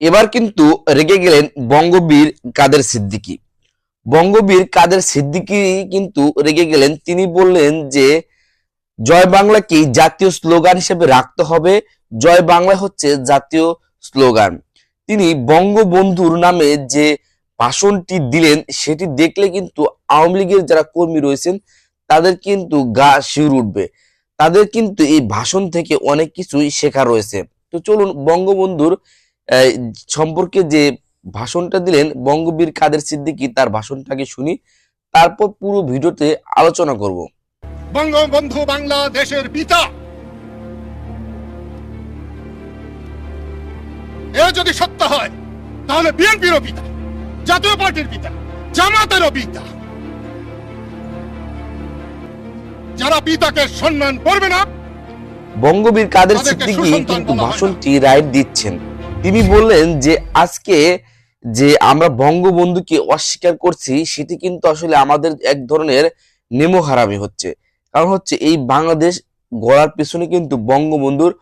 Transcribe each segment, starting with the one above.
এবার কিন্তু রেগে গেলেন বঙ্গবীর কাদের সিদ্দিকী। বঙ্গবীর কাদের সিদ্দিকী কিন্তু রেগে গেলেন, তিনি বললেন যে, জয় বাংলাকে জাতীয় স্লোগান হিসেবে রাখতে হবে। জয় বাংলা হচ্ছে জাতীয় স্লোগান। তিনি বঙ্গবন্ধুর নামে যে ভাষণটি দিলেন, সেটি দেখলে কিন্তু আওয়ামী লীগের যারা কর্মী রয়েছেন, তাদের কিন্তু গা শিউর উঠবে। তাদের কিন্তু এই ভাষণ থেকে অনেক কিছুই শেখা রয়েছে। তো চলুন বঙ্গবন্ধুর সম্পর্কে যে ভাষণটা দিলেন বঙ্গবীর কাদের সিদ্দিকী তার ভাষণটাকে শুনি তারপর পুরো ভিডিওতে আলোচনা করব। বঙ্গবন্ধু বাংলাদেশের পিতা। এ যদি সত্য হয় তাহলে বিএনপিরও পিতা জাতীয় পার্টির পিতা জামাতেরও পিতা। যারা পিতাকে সম্মান করবে না বঙ্গবীর কাদের সিদ্দিকী কিন্তু। ভাষণটি রাইট দিচ্ছেন। তিনি বললেন যে আজকে যে আমরা বঙ্গবন্ধুকে অস্বীকার করছি, সেটি কিন্তু আসলে আমাদের এক ধরনের নেমো হারামি হচ্ছে। কারণ হচ্ছে এই বাংলাদেশ গড়ার পিছনে কিন্তু বঙ্গবন্ধুর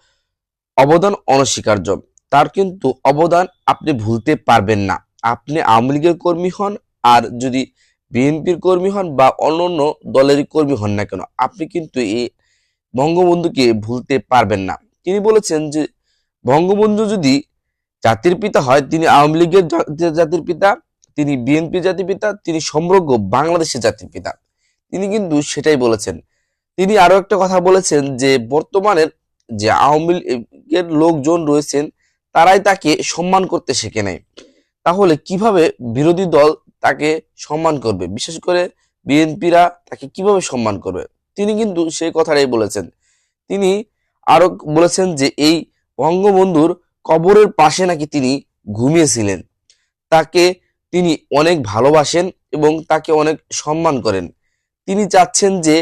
অবদান অনস্বীকার্য। তার কিন্তু অবদান আপনি ভুলতে পারবেন না। আপনি আওয়ামী লীগের কর্মী হন আর যদি বিএনপির কর্মী হন বা অন্যান্য দলেরই কর্মী হন না কেন, আপনি কিন্তু এই বঙ্গবন্ধুকে ভুলতে পারবেন না। তিনি বলেছেন যে বঙ্গবন্ধু যদি জাতির পিতা হয় তিনি আওয়ামী লীগের জাতির পিতা, তিনি বিএনপি জাতির পিতা, তিনি সমগ্র বাংলাদেশের জাতির পিতা। তিনি কিন্তু সেটাই বলেছেন। তিনি আরও একটা কথা বলেছেন যে, বর্তমানের যে আওয়ামী লীগের লোকজন রয়েছেন, তারাই তাকে সম্মান করতে শেখে নাই। তাহলে কীভাবে বিরোধী দল তাকে সম্মান করবে? বিশেষ করে বিএনপিরা তাকে কীভাবে সম্মান করবে? তিনি কিন্তু সেই কথাটাই বলেছেন। তিনি আরও বলেছেন যে, এই বঙ্গবন্ধুর কবরের পাশে নাকি তিনি ঘুমিয়েছিলেন। তাকে তিনি অনেক ভালোবাসেন এবং তাকে অনেক সম্মান করেন। তিনি চাচ্ছেন যে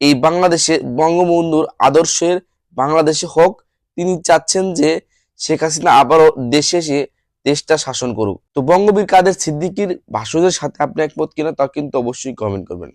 এই বাংলাদেশে বঙ্গবন্ধুর আদর্শের বাংলাদেশে হোক, তিনি চাচ্ছেন যে শেখ হাসিনা আবারও দেশে এসে দেশটা শাসন করুক। তো বঙ্গবীর কাদের সিদ্দিকির ভাষণের সাথে আপনি একমত কিনা তা কিন্তু অবশ্যই কমেন্ট করবেন।